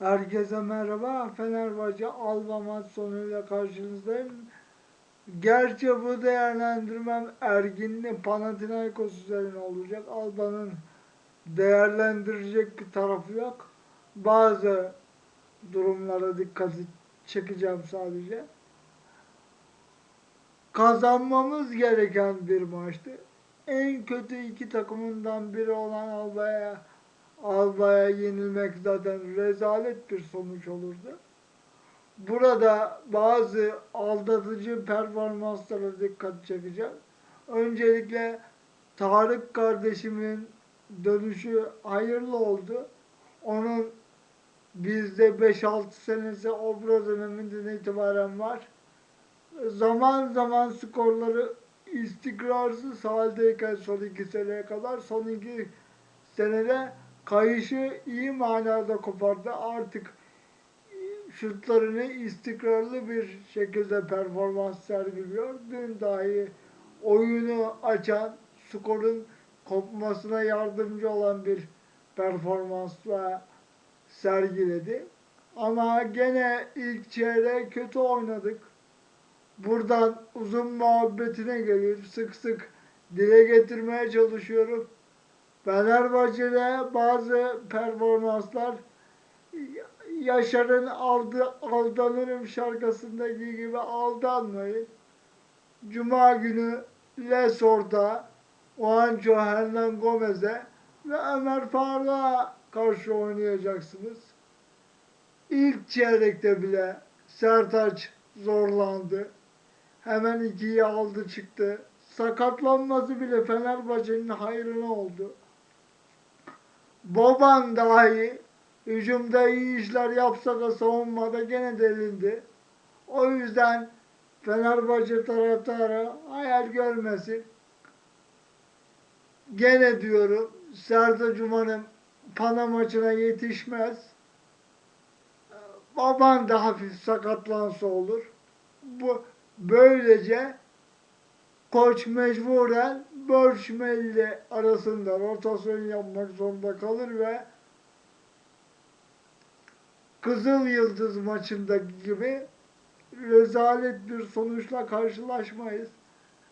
Herkese merhaba. Fenerbahçe Alba maç sonuyla karşınızdayım. Gerçi bu değerlendirmem Ergin'le Panathinaikos üzerine olacak. Alba'nın değerlendirecek bir tarafı yok. Bazı durumlara dikkat çekeceğim sadece. Kazanmamız gereken bir maçtı. En kötü iki takımından biri olan Alba'ya Alba'ya yenilmek zaten rezalet bir sonuç olurdu. Burada bazı aldatıcı performanslara dikkat çekeceğim. Öncelikle Tarık kardeşimin dönüşü hayırlı oldu. Onun bizde 5-6 senesi obra döneminden itibaren var. Zaman zaman skorları istikrarsız haldeyken son iki seneye kadar son iki senede kayışı iyi manada kopardı. Artık şutlarını istikrarlı bir şekilde performans sergiliyor. Dün dahi oyunu açan, skorun kopmasına yardımcı olan bir performansla sergiledi. Ama gene ilk çeyrek kötü oynadık. Buradan uzun muhabbetine gelir. Sık sık dile getirmeye çalışıyorum. Fenerbahçe'de bazı performanslar Yaşar'ın aldı, aldanırım şarkısındaki gibi aldanmayın. Cuma günü Lesor'da Juancho Hernan Gomez'e ve Ömer Faruk'a karşı oynayacaksınız. İlk çeyrekte bile Sertaç zorlandı. Hemen ikiyi aldı çıktı. Sakatlanması bile Fenerbahçe'nin hayrına oldu. Boban dahi hücumda iyi işler yapsa da savunmada gene delindi. O yüzden Fenerbahçe taraftarı hayal görmesin. Gene diyorum Serdar Cuma'nın Pana maçına yetişmez. Baban da hafif sakatlansa olur. Bu böylece koç mecburen Börşmeli arasında rotasyon yapmak zorunda kalır ve Kızıl Yıldız maçındaki gibi rezalet bir sonuçla karşılaşmayız.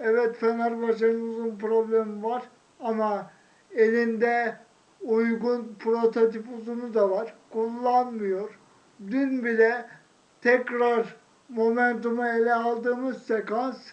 Evet Fenerbahçe'nin uzun problemi var ama elinde uygun prototip uzunu da var. Kullanmıyor. Dün bile tekrar momentumu ele aldığımız sekans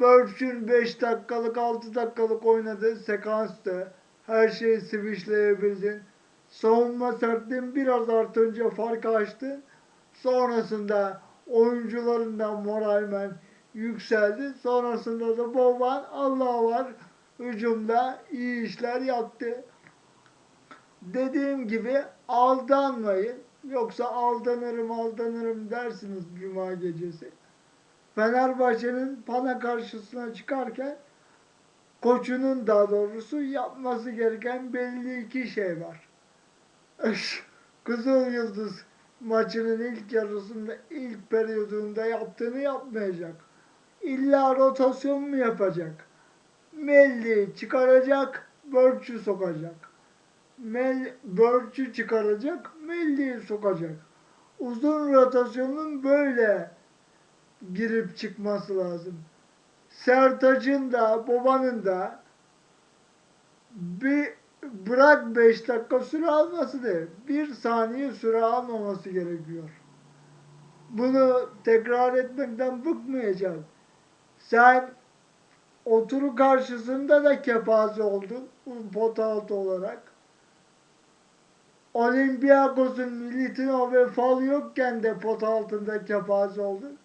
Börç'ün 5 dakikalık 6 dakikalık oynadığı sekanstı. Her şeyi switchleyebildin. Savunma sertliğin biraz artınca fark açtı. Sonrasında oyuncularından moralmen yükseldi. Sonrasında da Boban Allah var hücumda iyi işler yaptı. Dediğim gibi aldanmayın. Yoksa aldanırım aldanırım dersiniz Cuma gecesi. Fenerbahçe'nin Pana karşısına çıkarken koçunun daha doğrusu yapması gereken belli iki şey var. Kızıl Yıldız maçının ilk yarısında, ilk periyodunda yaptığını yapmayacak. İlla rotasyon mu yapacak? Melli çıkaracak, Börçü sokacak. Mel, Börçü çıkaracak, Melli'yi sokacak. Uzun rotasyonun böyle girip çıkması lazım. Sertaç'ın da, babanın da bir bırak 5 dakika süre alması değil. Bir saniye süre almaması gerekiyor. Bunu tekrar etmekten bıkmayacağım. Sen oturu karşısında da kepaze oldun pot altı olarak. Olympiakos'un Militino ve Fal yokken de pot altında kepaze oldun.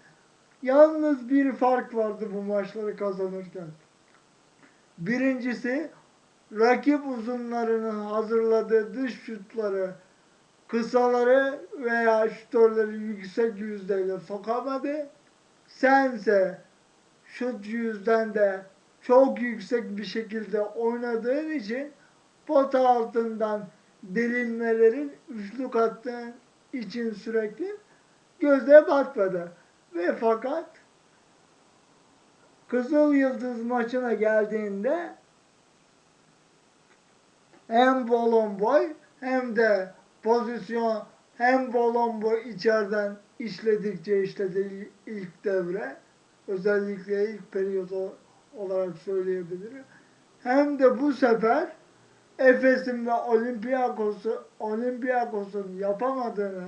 Yalnız bir fark vardı bu maçları kazanırken. Birincisi rakip uzunlarının hazırladığı dış şutları kısaları veya şutörleri yüksek yüzdeyle sokamadı. Sense şut yüzden de çok yüksek bir şekilde oynadığın için pot altından delinmelerin üçlük attığın için sürekli göze batmadı. Ve fakat Kızıl Yıldız maçına geldiğinde hem Bolon boy hem de pozisyon hem Bolombo içeriden işledikçe işledi ilk devre. Özellikle ilk periyodu olarak söyleyebilirim. Hem de bu sefer Efes'in ve Olympiakos'u Olympiakos'un yapamadığını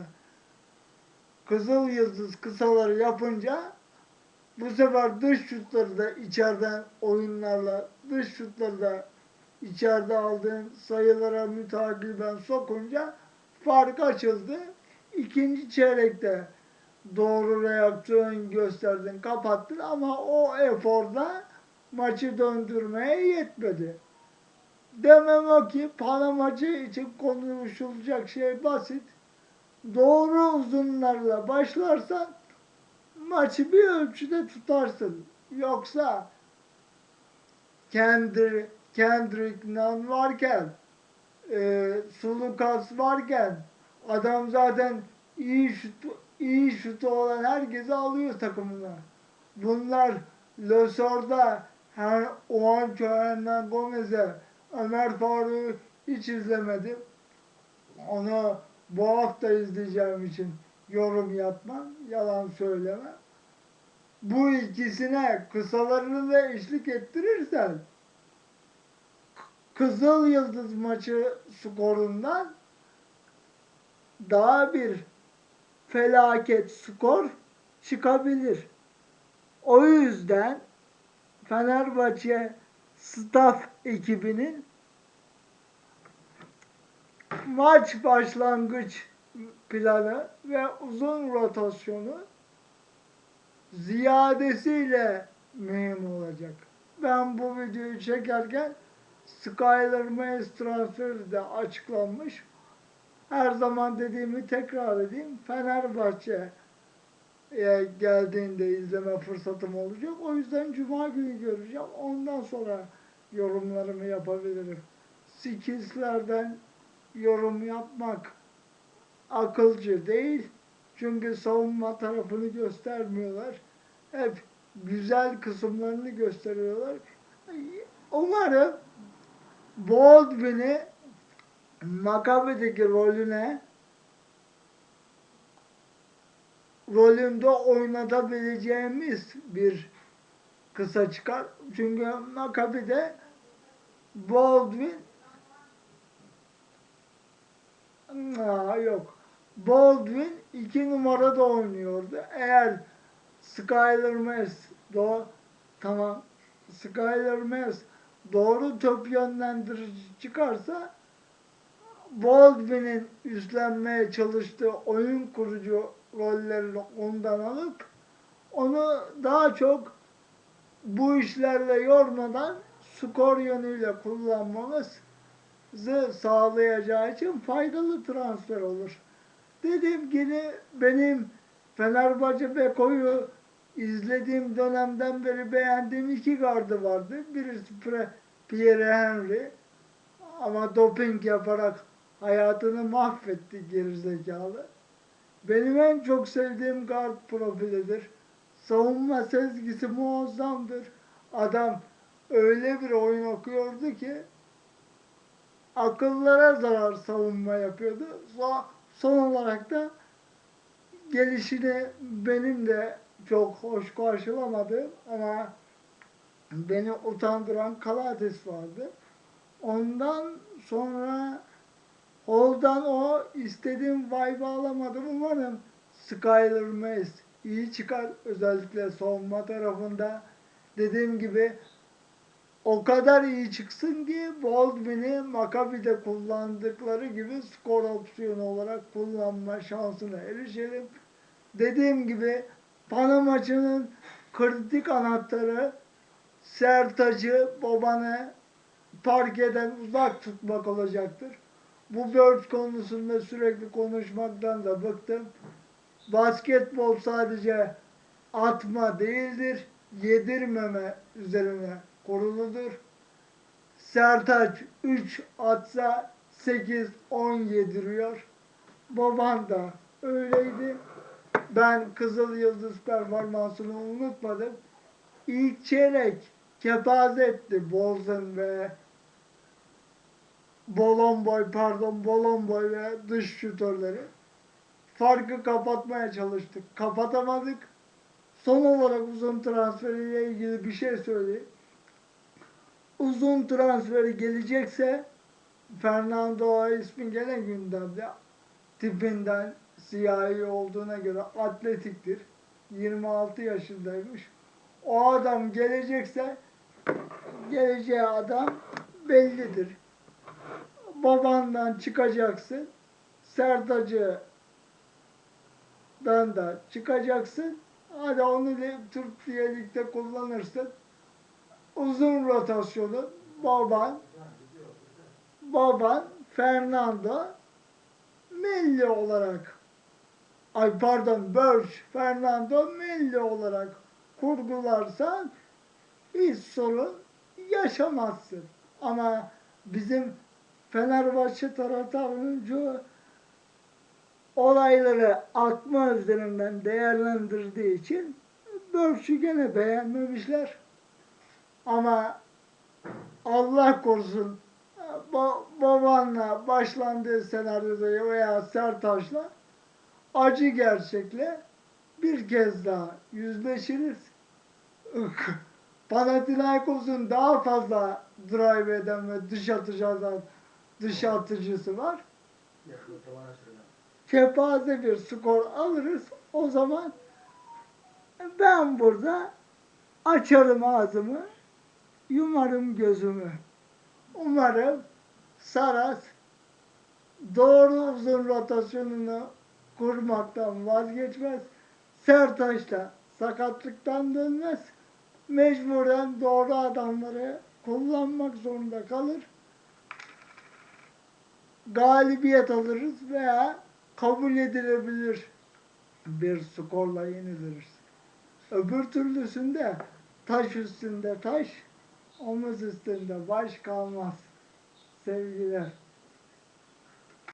Kızıl Yıldız kısaları yapınca bu sefer dış şutları da içeriden oyunlarla dış şutları da içeride aldığın sayılara mütakiben sokunca fark açıldı. İkinci çeyrekte doğru reaksiyon gösterdin, kapattın ama o eforda maçı döndürmeye yetmedi. Demem o ki Pana maçı için konuşulacak şey basit. Doğru uzunlarla başlarsan maçı bir ölçüde tutarsın. Yoksa Kendrick, Kendrick Nunn varken e, Sulukas varken adam zaten iyi şut iyi şutu olan herkesi alıyor takımına. Bunlar Losor'da her Juan Hernan Gomez'e Ömer Faruk'u hiç izlemedim. Onu bu hafta izleyeceğim için yorum yapmam, yalan söylemem. Bu ikisine kısalarını da eşlik ettirirsen Kızıl Yıldız maçı skorundan daha bir felaket skor çıkabilir. O yüzden Fenerbahçe staff ekibinin maç başlangıç planı ve uzun rotasyonu ziyadesiyle mühim olacak. Ben bu videoyu çekerken Skyler Mays transferi de açıklanmış. Her zaman dediğimi tekrar edeyim. Fenerbahçe geldiğinde izleme fırsatım olacak. O yüzden Cuma günü göreceğim. Ondan sonra yorumlarımı yapabilirim. Skills'lerden yorum yapmak akılcı değil. Çünkü savunma tarafını göstermiyorlar. Hep güzel kısımlarını gösteriyorlar. Umarım Baldwin'i Maccabi'deki rolüne rolünde oynatabileceğimiz bir kısa çıkar. Çünkü Maccabi'de Baldwin Aa, yok. Baldwin iki numarada oynuyordu. Eğer Skyler Mays do tamam Skyler Mays doğru top yönlendirici çıkarsa Baldwin'in üstlenmeye çalıştığı oyun kurucu rollerini ondan alıp onu daha çok bu işlerle yormadan skor yönüyle kullanmamızı sağlayacağı için faydalı transfer olur. Dediğim gibi benim Fenerbahçe Beko'yu izlediğim dönemden beri beğendiğim iki gardı vardı. Birisi Pierre Henry ama doping yaparak hayatını mahvetti gerizekalı. Benim en çok sevdiğim guard profilidir. Savunma sezgisi muazzamdır. Adam öyle bir oyun okuyordu ki akıllara zarar savunma yapıyordu. Son, olarak da gelişini benim de çok hoş karşılamadım ama beni utandıran Kalates vardı. Ondan sonra Hol'dan o istediğim vibe'ı alamadım. Umarım Skyler Mays iyi çıkar. Özellikle savunma tarafında. Dediğim gibi o kadar iyi çıksın ki Baldwin'i Maccabi'de kullandıkları gibi skor opsiyonu olarak kullanma şansına erişelim. Dediğim gibi Pana maçının kritik anahtarı Sertac'ı, babanı parkeden uzak tutmak olacaktır. Bu Bird konusunda sürekli konuşmaktan da bıktım. Basketbol sadece atma değildir, yedirmeme üzerine kuruludur. Sertaç 3 atsa 8 10 yediriyor. Baban da öyleydi. Ben Kızıl Yıldız performansını unutmadım. İlk çeyrek kepaze etti Bolzan ve Bolomboy pardon Bolomboy ve dış şutörleri. farkı kapatmaya çalıştık. Kapatamadık. Son olarak uzun transferiyle ilgili bir şey söyleyeyim. Uzun transferi gelecekse Fernando ismi gene gündemde. Tipinden siyahi olduğuna göre atletiktir. 26 yaşındaymış. O adam gelecekse geleceği adam bellidir. Babandan çıkacaksın. Sertacı'dan da çıkacaksın. Hadi onu Türkiye Lig'de kullanırsın. Uzun rotasyonu baban baban Fernando Melli olarak ay pardon Birch Fernando Melli olarak kurgularsan hiç sorun yaşamazsın. Ama bizim Fenerbahçe taraftarının çoğu olayları akma üzerinden değerlendirdiği için Birch'ü gene beğenmemişler. Ama Allah korusun ba- babanla başlandığı senaryoda veya Sertaç'la acı gerçekle bir kez daha yüzleşiriz. Panathinaikos'un daha fazla drive eden ve dış atıcıdan dış atıcısı var. Kepaze bir skor alırız. O zaman ben burada açarım ağzımı, yumarım gözümü. Umarım Saras doğru uzun rotasyonunu kurmaktan vazgeçmez. Sertaç da sakatlıktan dönmez. Mecburen doğru adamları kullanmak zorunda kalır. Galibiyet alırız veya kabul edilebilir bir skorla yeniliriz. Öbür türlüsünde taş üstünde taş, omuz üstünde baş kalmaz. Sevgiler.